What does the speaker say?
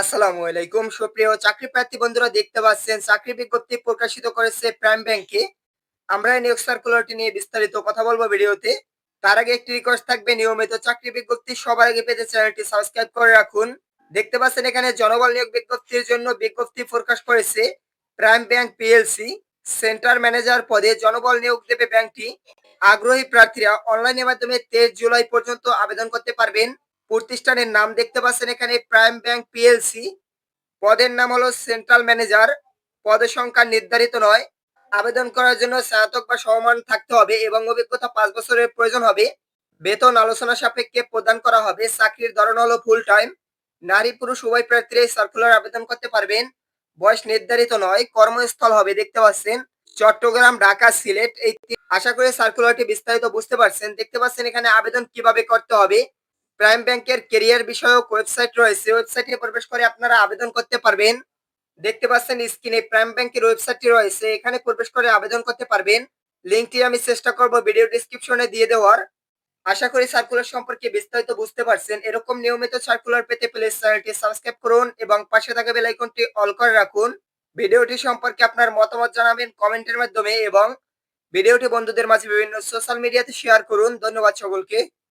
আসসালামু আলাইকুম। সুপ্রিয় চাকরি প্রার্থী বন্ধুরা, দেখতে পাচ্ছেন চাকরি বিজ্ঞপ্তি প্রকাশিত করেছে প্রাইম ব্যাংকে। আমরা নিয়োগ সার্কুলারটি নিয়ে বিস্তারিত কথা বলব ভিডিওতে। তার আগে একটি রিকোয়েস্ট থাকবে, নিয়মিত চাকরি বিজ্ঞপ্তি সবার আগে পেতে চ্যানেলটি সাবস্ক্রাইব করে রাখুন। দেখতে পাচ্ছেন এখানে জনবল নিয়োগ বিজ্ঞপ্তির জন্য বিজ্ঞপ্তি প্রকাশ করেছে Prime Bank PLC centre manager পদে জনবল নিয়োগ দেবে ব্যাংকটি। আগ্রহী প্রার্থীরা অনলাইনের মাধ্যমে তেইশ জুলাই পর্যন্ত আবেদন করতে পারবেন। প্রতিষ্ঠানের নাম দেখতে পাচ্ছেন এখানে প্রাইম ব্যাংক পিএলসি। পদের নাম হলো সেন্ট্রাল ম্যানেজার। পদের সংখ্যা নির্ধারিত নয়। আবেদন করার জন্য স্নাতক বা সমমান থাকতে হবে এবং অভিজ্ঞতা পাঁচ বছরের প্রয়োজন হবে। বেতন আলোচনা সাপেক্ষে প্রদান করা হবে। চাকরির ধরন হলো ফুল টাইম নারী পুরুষ উভয় প্রার্থীরা সার্কুলার আবেদন করতে পারবেন। বয়স নির্ধারিত নয়। কর্মস্থল হবে, দেখতে পাচ্ছেন। চট্টগ্রাম, ঢাকা, সিলেট, এই আশা করি সার্কুলারটি বিস্তারিত বুঝতে পারছেন। দেখতে পাচ্ছেন এখানে আবেদন কীভাবে করতে হবে। প্রাইম ব্যাংকের কেরিয়ার বিষয়ক ওয়েবসাইট রয়েছে। ওয়েবসাইটে প্রবেশ করে আপনারা আবেদন করতে পারবেন। দেখতে পাচ্ছেন স্ক্রিনে প্রাইম ব্যাংকের ওয়েবসাইটটি রয়েছে। এখানে প্রবেশ করে আবেদন করতে পারবেন। লিঙ্কটি আমি চেষ্টা করব ভিডিও ডিসক্রিপশনে দিয়ে দেওয়ার। আশা করি সার্কুলার সম্পর্কে বিস্তারিত বুঝতে পারছেন। এরকম নিয়মিত সার্কুলার পেতে প্লিজ চ্যানেলটি সাবস্ক্রাইব করুন এবং পাশে থাকা বেল আইকনটি অল করে রাখুন। ভিডিওটি সম্পর্কে আপনার মতামত জানাবেন কমেন্টের মাধ্যমে এবং ভিডিওটি বন্ধুদের মাঝে বিভিন্ন সোশ্যাল মিডিয়াতে শেয়ার করুন। ধন্যবাদ সকলকে।